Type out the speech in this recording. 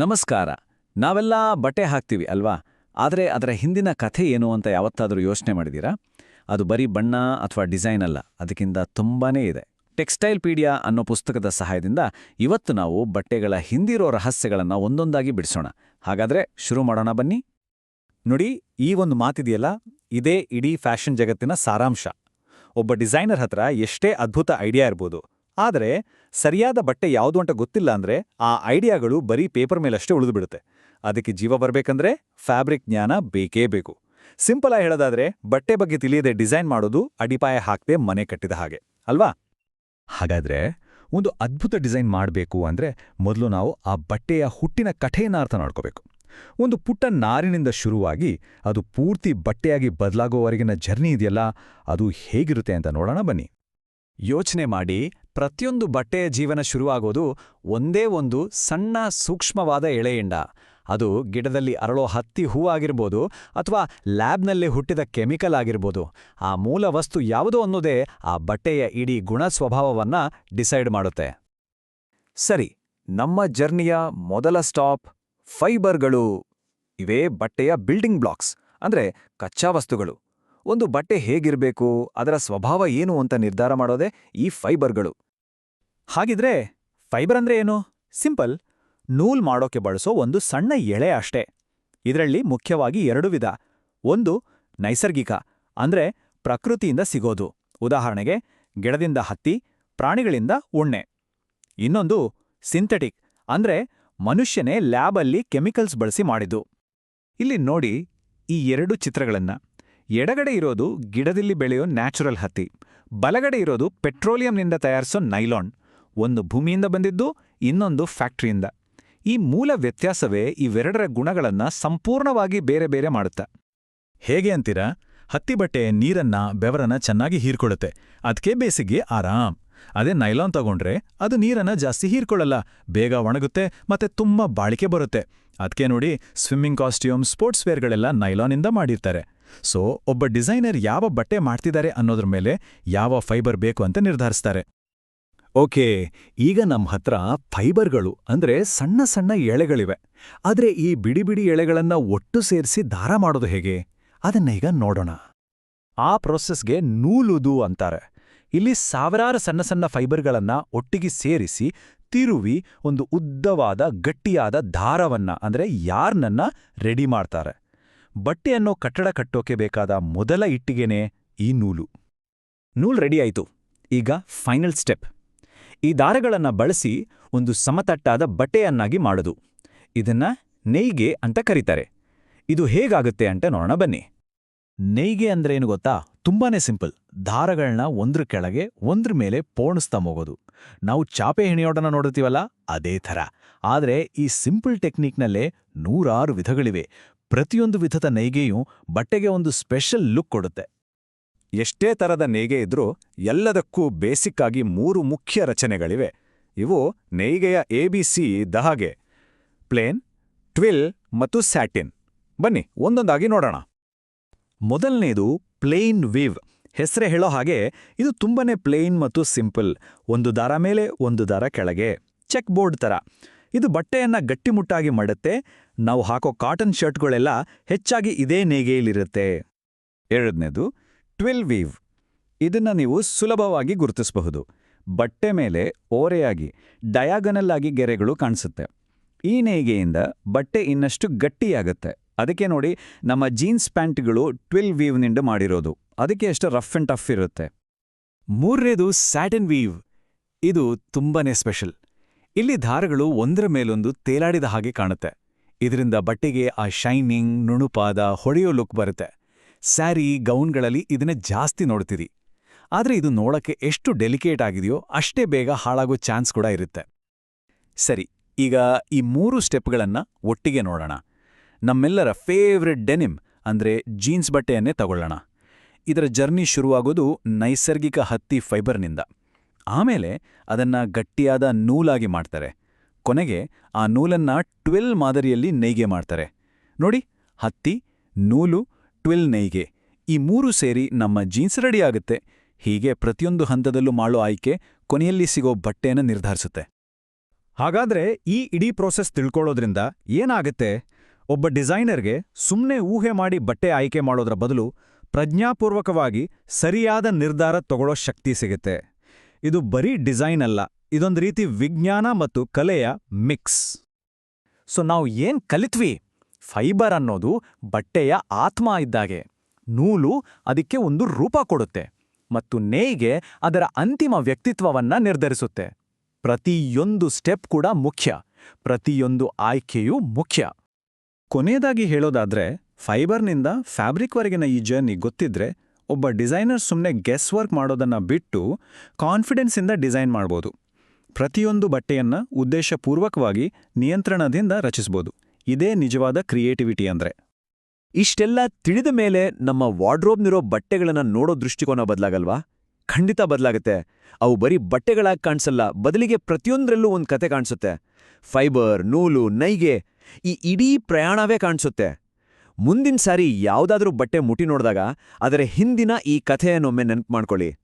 ನಮಸ್ಕಾರ. ನಾವೆಲ್ಲ ಬಟ್ಟೆ ಹಾಕ್ತೀವಿ ಅಲ್ವಾ? ಆದರೆ ಅದರ ಹಿಂದಿನ ಕಥೆ ಏನು ಅಂತ ಯಾವತ್ತಾದರೂ ಯೋಚನೆ ಮಾಡಿದ್ದೀರಾ? ಅದು ಬರೀ ಬಣ್ಣ ಅಥವಾ ಡಿಸೈನ್ ಅಲ್ಲ, ಅದಕ್ಕಿಂತ ತುಂಬಾನೇ ಇದೆ. ಟೆಕ್ಸ್ಟೈಲ್ ಪೀಡಿಯಾ ಅನ್ನೋ ಪುಸ್ತಕದ ಸಹಾಯದಿಂದ ಇವತ್ತು ನಾವು ಬಟ್ಟೆಗಳ ಹಿಂದಿರೋ ರಹಸ್ಯಗಳನ್ನು ಒಂದೊಂದಾಗಿ ಬಿಡಿಸೋಣ. ಹಾಗಾದ್ರೆ ಶುರು ಮಾಡೋಣ ಬನ್ನಿ. ನೋಡಿ, ಈ ಒಂದು ಮಾತಿದೆಯಲ್ಲ, ಇದೇ ಇಡೀ ಫ್ಯಾಷನ್ ಜಗತ್ತಿನ ಸಾರಾಂಶ. ಒಬ್ಬ ಡಿಸೈನರ್ ಹತ್ರ ಎಷ್ಟೇ ಅದ್ಭುತ ಐಡಿಯಾ ಇರ್ಬೋದು ಆದರೆ ಸರಿಯಾದ ಬಟ್ಟೆ ಯಾವುದು ಅಂತ ಗೊತ್ತಿಲ್ಲ ಅಂದ್ರೆ ಆ ಐಡಿಯಾಗಳು ಬರೀ ಪೇಪರ್ ಮೇಲಷ್ಟೇ ಉಳಿದುಬಿಡುತ್ತೆ. ಅದಕ್ಕೆ ಜೀವ ಬರಬೇಕಂದ್ರೆ ಫ್ಯಾಬ್ರಿಕ್ ಜ್ಞಾನ ಬೇಕೇ ಬೇಕು. ಸಿಂಪಲ್ ಆಗಿ ಹೇಳೋದಾದ್ರೆ ಬಟ್ಟೆ ಬಗ್ಗೆ ತಿಳಿಯದೆ ಡಿಸೈನ್ ಮಾಡೋದು ಅಡಿಪಾಯ ಹಾಕದೆ ಮನೆ ಕಟ್ಟಿದ ಹಾಗೆ. ಅಲ್ವಾ? ಹಾಗಾದ್ರೆ ಒಂದು ಅದ್ಭುತ ಡಿಸೈನ್ ಮಾಡಬೇಕು ಅಂದ್ರೆ ಮೊದಲು ನಾವು ಆ ಬಟ್ಟೆಯ ಹುಟ್ಟಿನ ಕಥೆಯನ್ನು ಅರ್ಥ ಮಾಡ್ಕೋಬೇಕು. ಒಂದು ಪುಟ್ಟ ನಾರಿನಿಂದ ಶುರುವಾಗಿ ಅದು ಪೂರ್ತಿ ಬಟ್ಟೆಯಾಗಿ ಬದಲಾಗೋವರೆಗಿನ ಜರ್ನಿ ಇದೆಯಲ್ಲ, ಅದು ಹೇಗಿರುತ್ತೆ ಅಂತ ನೋಡೋಣ ಬನ್ನಿ. ಯೋಚನೆ ಮಾಡಿ ಪ್ರತಿಯೊಂದು ಬಟ್ಟೆಯ ಜೀವನ ಶುರುವಾಗೋದು ಒಂದೇ ಒಂದು ಸಣ್ಣ ಸೂಕ್ಷ್ಮವಾದ ಎಳೆಯಿಂಡ ಅದು ಗಿಡದಲ್ಲಿ ಅರಳೋ ಹತ್ತಿ ಹೂವಾಗಿರ್ಬೋದು ಅಥವಾ ಲ್ಯಾಬ್ನಲ್ಲಿ ಹುಟ್ಟಿದ ಕೆಮಿಕಲ್ ಆಗಿರ್ಬೋದು. ಆ ಮೂಲ ವಸ್ತು ಯಾವುದು ಅನ್ನೋದೇ ಆ ಬಟ್ಟೆಯ ಇಡೀ ಗುಣ ಸ್ವಭಾವವನ್ನ ಡಿಸೈಡ್ ಮಾಡುತ್ತೆ. ಸರಿ, ನಮ್ಮ ಜರ್ನಿಯ ಮೊದಲ ಸ್ಟಾಪ್ ಫೈಬರ್ಗಳು. ಇವೇ ಬಟ್ಟೆಯ ಬಿಲ್ಡಿಂಗ್ ಬ್ಲಾಕ್ಸ್, ಅಂದ್ರೆ ಕಚ್ಚಾ ವಸ್ತುಗಳು. ಒಂದು ಬಟ್ಟೆ ಹೇಗಿರ್ಬೇಕು, ಅದರ ಸ್ವಭಾವ ಏನು ಅಂತ ನಿರ್ಧಾರ ಮಾಡೋದೇ ಈ ಫೈಬರ್ಗಳು. ಹಾಗಿದ್ರೆ, ಫೈಬರ್ ಅಂದ್ರೆ ಏನು? ಸಿಂಪಲ್. ನೂಲ್ ಮಾಡೋಕೆ ಬಳಸೋ ಒಂದು ಸಣ್ಣ ಎಳೆ ಅಷ್ಟೇ. ಇದರಲ್ಲಿ ಮುಖ್ಯವಾಗಿ ಎರಡು ವಿಧ. ಒಂದು ನೈಸರ್ಗಿಕ, ಅಂದ್ರೆ ಪ್ರಕೃತಿಯಿಂದ ಸಿಗೋದು. ಉದಾಹರಣೆಗೆ, ಗಿಡದಿಂದ ಹತ್ತಿ, ಪ್ರಾಣಿಗಳಿಂದ ಉಣ್ಣೆ. ಇನ್ನೊಂದು ಸಿಂಥೆಟಿಕ್, ಅಂದ್ರೆ ಮನುಷ್ಯನೇ ಲ್ಯಾಬಲ್ಲಿ ಕೆಮಿಕಲ್ಸ್ ಬಳಸಿ ಮಾಡಿದ್ದು. ಇಲ್ಲಿ ನೋಡಿ ಈ ಎರಡು ಚಿತ್ರಗಳನ್ನ. ಎಡಗಡೆ ಇರೋದು ಗಿಡದಲ್ಲಿ ಬೆಳೆಯೋ ನ್ಯಾಚುರಲ್ ಹತ್ತಿ. ಬಲಗಡೆ ಇರೋದು ಪೆಟ್ರೋಲಿಯಂನಿಂದ ತಯಾರಿಸೋ ನೈಲಾನ್. ಒಂದು ಭೂಮಿಯಿಂದ ಬಂದಿದ್ದು ಇನ್ನೊಂದು ಫ್ಯಾಕ್ಟ್ರಿಯಿಂದ. ಈ ಮೂಲ ವ್ಯತ್ಯಾಸವೇ ಇವೆರಡರ ಗುಣಗಳನ್ನ ಸಂಪೂರ್ಣವಾಗಿ ಬೇರೆ ಬೇರೆ ಮಾಡುತ್ತೆ. ಹೇಗೆ ಅಂತೀರಾ? ಹತ್ತಿ ಬಟ್ಟೆ ನೀರನ್ನ, ಬೆವರನ್ನ ಚೆನ್ನಾಗಿ ಹೀರ್ಕೊಳ್ಳುತ್ತೆ. ಅದಕ್ಕೆ ಬೇಸಿಗೆ ಆರಾಮ್. ಅದೇ ನೈಲಾನ್ ತಗೊಂಡ್ರೆ ಅದು ನೀರನ್ನ ಜಾಸ್ತಿ ಹೀರ್ಕೊಳ್ಳಲ್ಲ. ಬೇಗ ಒಣಗುತ್ತೆ ಮತ್ತೆ ತುಂಬಾ ಬಾಳಿಕೆ ಬರುತ್ತೆ. ಅದಕ್ಕೆ ನೋಡಿ ಸ್ವಿಮ್ಮಿಂಗ್ ಕಾಸ್ಟ್ಯೂಮ್, ಸ್ಪೋರ್ಟ್ಸ್ ವೇರ್ಗಳೆಲ್ಲ ನೈಲಾನಿಂದ ಮಾಡಿರ್ತಾರೆ. ಸೊ, ಒಬ್ಬ ಡಿಸೈನರ್ ಯಾವ ಬಟ್ಟೆ ಮಾಡ್ತಿದ್ದಾರೆ ಅನ್ನೋದ್ರ ಮೇಲೆ ಯಾವ ಫೈಬರ್ ಬೇಕು ಅಂತ ನಿರ್ಧರಿಸ್ತಾರೆ. ಓಕೆ, ಈಗ ನಮ್ಮ ಹತ್ರ ಫೈಬರ್ಗಳು ಅಂದ್ರೆ ಸಣ್ಣ ಸಣ್ಣ ಎಳೆಗಳಿವೆ. ಆದರೆ ಈ ಬಿಡಿ ಬಿಡಿ ಎಳೆಗಳನ್ನ ಒಟ್ಟು ಸೇರಿಸಿ ದಾರ ಮಾಡೋದು ಹೇಗೆ? ಅದನ್ನ ಈಗ ನೋಡೋಣ. ಆ ಪ್ರೊಸೆಸ್ಗೆ ನೂಲುದು ಅಂತಾರೆ. ಇಲ್ಲಿ ಸಾವಿರಾರು ಸಣ್ಣ ಸಣ್ಣ ಫೈಬರ್ಗಳನ್ನ ಒಟ್ಟಿಗೆ ಸೇರಿಸಿ ತಿರುವಿ ಒಂದು ಉದ್ದವಾದ ಗಟ್ಟಿಯಾದ ದಾರವನ್ನ ಅಂದ್ರೆ ಯಾರ್ನನ್ನ ರೆಡಿ ಮಾಡ್ತಾರೆ. ಬಟ್ಟೆಯನ್ನು ಕಟ್ಟಡ ಕಟ್ಟೋಕೆ ಬೇಕಾದ ಮೊದಲ ಇಟ್ಟಿಗೆನೇ ಈ ನೂಲು. ನೂಲ್ ರೆಡಿ ಆಯಿತು. ಈಗ ಫೈನಲ್ ಸ್ಟೆಪ್ ಈ ದಾರಗಳನ್ನು ಬಳಸಿ ಒಂದು ಸಮತಟ್ಟಾದ ಬಟ್ಟೆಯನ್ನಾಗಿ ಮಾಡೋದು. ಇದನ್ನ ನೇಯ್ಗೆ ಅಂತ ಕರೀತಾರೆ. ಇದು ಹೇಗಾಗುತ್ತೆ ಅಂತ ನೋಡೋಣ ಬನ್ನಿ. ನೆಯ್ಗೆ ಅಂದ್ರೇನು ಗೊತ್ತಾ? ತುಂಬಾನೇ ಸಿಂಪಲ್. ದಾರಗಳನ್ನ ಒಂದ್ರ ಕೆಳಗೆ ಒಂದ್ರ ಮೇಲೆ ಪೋಣಿಸ್ತಾ ಹೋಗೋದು ನಾವು ಚಾಪೆ ಹೆಣೆಯೋಡನ ನೋಡುತ್ತೀವಲ್ಲ ಅದೇ ಥರ. ಆದರೆ ಈ ಸಿಂಪಲ್ ಟೆಕ್ನಿಕ್ನಲ್ಲೇ ನೂರಾರು ವಿಧಗಳಿವೆ. ಪ್ರತಿಯೊಂದು ವಿಧದ ನೇಯ್ಗೆಯೂ ಬಟ್ಟೆಗೆ ಒಂದು ಸ್ಪೆಷಲ್ ಲುಕ್ ಕೊಡುತ್ತೆ. ಎಷ್ಟೇ ತರದ ನೇಯ್ಗೆ ಇದ್ರೂ ಎಲ್ಲದಕ್ಕೂ ಬೇಸಿಕ್ ಆಗಿ ಮೂರು ಮುಖ್ಯ ರಚನೆಗಳಿವೆ. ಇವು ನೇಯ್ಗೆಯ ಎಬಿಸಿ ದಹಾಗೆ ಪ್ಲೇನ್, ಟ್ವಿಲ್ ಮತ್ತು ಸ್ಯಾಟಿನ್. ಬನ್ನಿ, ಒಂದೊಂದಾಗಿ ನೋಡೋಣ. ಮೊದಲನೆಯದು ಪ್ಲೇನ್ ವೀವ್. ಹೆಸರೇ ಹೇಳೋ ಹಾಗೆ ಇದು ತುಂಬಾನೇ ಪ್ಲೇನ್ ಮತ್ತು ಸಿಂಪಲ್. ಒಂದು ದಾರ ಮೇಲೆ ಒಂದು ದಾರ ಕೆಳಗೆ. ಚೆಕ್ ಬೋರ್ಡ್ ತರ. ಇದು ಬಟ್ಟೆಯನ್ನ ಗಟ್ಟಿಮುಟ್ಟಾಗಿ ಮಾಡುತ್ತೆ ನಾವು ಹಾಕೋ ಕಾಟನ್ ಶರ್ಟ್ಗಳೆಲ್ಲ ಹೆಚ್ಚಾಗಿ ಇದೇ ನೇಗೆಯಲ್ಲಿರುತ್ತೆ ಎರಡನೇದು ಟ್ವಿಲ್ ವೀವ್ ಇದನ್ನ ನೀವು ಸುಲಭವಾಗಿ ಗುರುತಿಸಬಹುದು. ಬಟ್ಟೆ ಮೇಲೆ ಓರೆಯಾಗಿ ಡಯಾಗನಲ್ ಆಗಿ ಗೆರೆಗಳು ಕಾಣಿಸುತ್ತೆ. ಈ ನೇಯ್ಗೆಯಿಂದ ಬಟ್ಟೆ ಇನ್ನಷ್ಟು ಗಟ್ಟಿಯಾಗುತ್ತೆ. ಅದಕ್ಕೆ ನೋಡಿ, ನಮ್ಮ ಜೀನ್ಸ್ ಪ್ಯಾಂಟ್ಗಳು ಟ್ವಿಲ್ ವೀವ್ನಿಂದ ಮಾಡಿರೋದು. ಅದಕ್ಕೆ ಎಷ್ಟು ರಫ್ ಆ್ಯಂಡ್ ಟಫ್ ಇರುತ್ತೆ. ಮೂರನೇದು ಸ್ಯಾಟನ್ ವೀವ್ ಇದು ತುಂಬಾನೇ ಸ್ಪೆಷಲ್ ಇಲ್ಲಿ ದಾರಗಳು ಒಂದರ ಮೇಲೊಂದು ತೇಲಾಡಿದ ಹಾಗೆ ಕಾಣುತ್ತೆ. ಇದರಿಂದ ಬಟ್ಟೆಗೆ ಆ ಶೈನಿಂಗ್ ನುಣುಪಾದ ಹೊಡೆಯೋ ಲುಕ್ ಬರುತ್ತೆ. ಸ್ಯಾರಿ ಗೌನ್ಗಳಲ್ಲಿ ಇದನ್ನ ಜಾಸ್ತಿ ನೋಡ್ತೀರಿ. ಆದ್ರೆ ಇದು ನೋಡಕ್ಕೆ ಎಷ್ಟು ಡೆಲಿಕೇಟ್ ಆಗಿದೆಯೋ ಅಷ್ಟೇ ಬೇಗ ಹಾಳಾಗೋ ಚಾನ್ಸ್ ಕೂಡ ಇರುತ್ತೆ. ಸರಿ, ಈಗ ಈ ಮೂರು ಸ್ಟೆಪ್ಗಳನ್ನ ಒಟ್ಟಿಗೆ ನೋಡೋಣ. ನಮ್ಮೆಲ್ಲರ ಫೇವ್ರೆಟ್ ಡೆನಿಮ್ ಅಂದ್ರೆ ಜೀನ್ಸ್ ಬಟ್ಟೆಯನ್ನೇ ತಗೊಳ್ಳೋಣ. ಇದರ ಜರ್ನಿ ಶುರುವಾಗೋದು ನೈಸರ್ಗಿಕ ಹತ್ತಿ ಫೈಬರ್ನಿಂದ ಆಮೇಲೆ ಅದನ್ನ ಗಟ್ಟಿಯಾದ ನೂಲಾಗಿ ಮಾಡ್ತಾರೆ. ಕೊನೆಗೆ ಆ ನೂಲನ್ನ ಟ್ವಿಲ್ ಮಾದರಿಯಲ್ಲಿ ನೇಯ್ಗೆ ಮಾಡ್ತಾರೆ. ನೋಡಿ, ಹತ್ತಿ, ನೂಲು, ಟ್ವಿಲ್ ನೇಯ್ಗೆ ಈ ಮೂರು ಸೇರಿ ನಮ್ಮ ಜೀನ್ಸ್ ರೆಡಿ ಆಗುತ್ತೆ. ಹೀಗೆ ಪ್ರತಿಯೊಂದು ಹಂತದಲ್ಲೂ ಮಾಡೋ ಆಯ್ಕೆ ಕೊನೆಯಲ್ಲಿ ಸಿಗೋ ಬಟ್ಟೆಯನ್ನು ನಿರ್ಧರಿಸುತ್ತೆ. ಹಾಗಾದ್ರೆ ಈ ಇಡೀ ಪ್ರೋಸೆಸ್ ತಿಳ್ಕೊಳ್ಳೋದ್ರಿಂದ ಏನಾಗುತ್ತೆ? ಒಬ್ಬ ಡಿಸೈನರ್ಗೆ ಸುಮ್ಮನೆ ಊಹೆ ಮಾಡಿ ಬಟ್ಟೆ ಆಯ್ಕೆ ಮಾಡೋದ್ರ ಬದಲು ಪ್ರಜ್ಞಾಪೂರ್ವಕವಾಗಿ ಸರಿಯಾದ ನಿರ್ಧಾರ ತಗೊಳ್ಳೋ ಶಕ್ತಿ ಸಿಗುತ್ತೆ. ಇದು ಬರೀ ಡಿಸೈನ್ ಅಲ್ಲ, ಇದೊಂದು ರೀತಿ ವಿಜ್ಞಾನ ಮತ್ತು ಕಲೆಯ ಮಿಕ್ಸ್. ಸೊ ನಾವು ಏನ್ ಕಲಿತ್ವಿ? ಫೈಬರ್ ಅನ್ನೋದು ಬಟ್ಟೆಯ ಆತ್ಮ ಇದ್ದಾಗೆ, ನೂಲು ಅದಕ್ಕೆ ಒಂದು ರೂಪ ಕೊಡುತ್ತೆ ಮತ್ತು ನೇಯ್ಗೆ ಅದರ ಅಂತಿಮ ವ್ಯಕ್ತಿತ್ವವನ್ನ ನಿರ್ಧರಿಸುತ್ತೆ. ಪ್ರತಿಯೊಂದು ಸ್ಟೆಪ್ ಕೂಡ ಮುಖ್ಯ, ಪ್ರತಿಯೊಂದು ಆಯ್ಕೆಯೂ ಮುಖ್ಯ. ಕೊನೆಯದಾಗಿ ಹೇಳೋದಾದ್ರೆ, ಫೈಬರ್ನಿಂದ ಫ್ಯಾಬ್ರಿಕ್ವರೆಗಿನ ಈ ಜರ್ನಿ ಗೊತ್ತಿದ್ರೆ ಒಬ್ಬ ಡಿಸೈನರ್ ಸುಮ್ಮನೆ ಗೆಸ್ ವರ್ಕ್ ಮಾಡೋದನ್ನ ಬಿಟ್ಟು ಕಾನ್ಫಿಡೆನ್ಸಿಂದ ಡಿಸೈನ್ ಮಾಡ್ಬೋದು. ಪ್ರತಿಯೊಂದು ಬಟ್ಟೆಯನ್ನ ಉದ್ದೇಶಪೂರ್ವಕವಾಗಿ ನಿಯಂತ್ರಣದಿಂದ ರಚಿಸ್ಬೋದು. ಇದೇ ನಿಜವಾದ ಕ್ರಿಯೇಟಿವಿಟಿ ಅಂದ್ರೆ. ಇಷ್ಟೆಲ್ಲ ತಿಳಿದ ಮೇಲೆ ನಮ್ಮ ವಾರ್ಡ್ರೋಬ್ನಿರೋ ಬಟ್ಟೆಗಳನ್ನು ನೋಡೋ ದೃಷ್ಟಿಕೋನ ಬದಲಾಗಲ್ವಾ? ಖಂಡಿತ ಬದಲಾಗುತ್ತೆ. ಅವು ಬರೀ ಬಟ್ಟೆಗಳಾಗಿ ಕಾಣಿಸಲ್ಲ, ಬದಲಿಗೆ ಪ್ರತಿಯೊಂದರಲ್ಲೂ ಒಂದು ಕತೆ ಕಾಣಿಸುತ್ತೆ. ಫೈಬರ್ ನೂಲು, ನೈಗೆ ಈ ಇಡೀ ಪ್ರಯಾಣವೇ ಕಾಣಿಸುತ್ತೆ. ಮುಂದಿನ ಸಾರಿ ಯಾವುದಾದ್ರೂ ಬಟ್ಟೆ ಮುಟಿ ನೋಡಿದಾಗ ಅದರ ಹಿಂದಿನ ಈ ಕಥೆಯನ್ನೊಮ್ಮೆ ನೆನ್ಪು ಮಾಡ್ಕೊಳ್ಳಿ.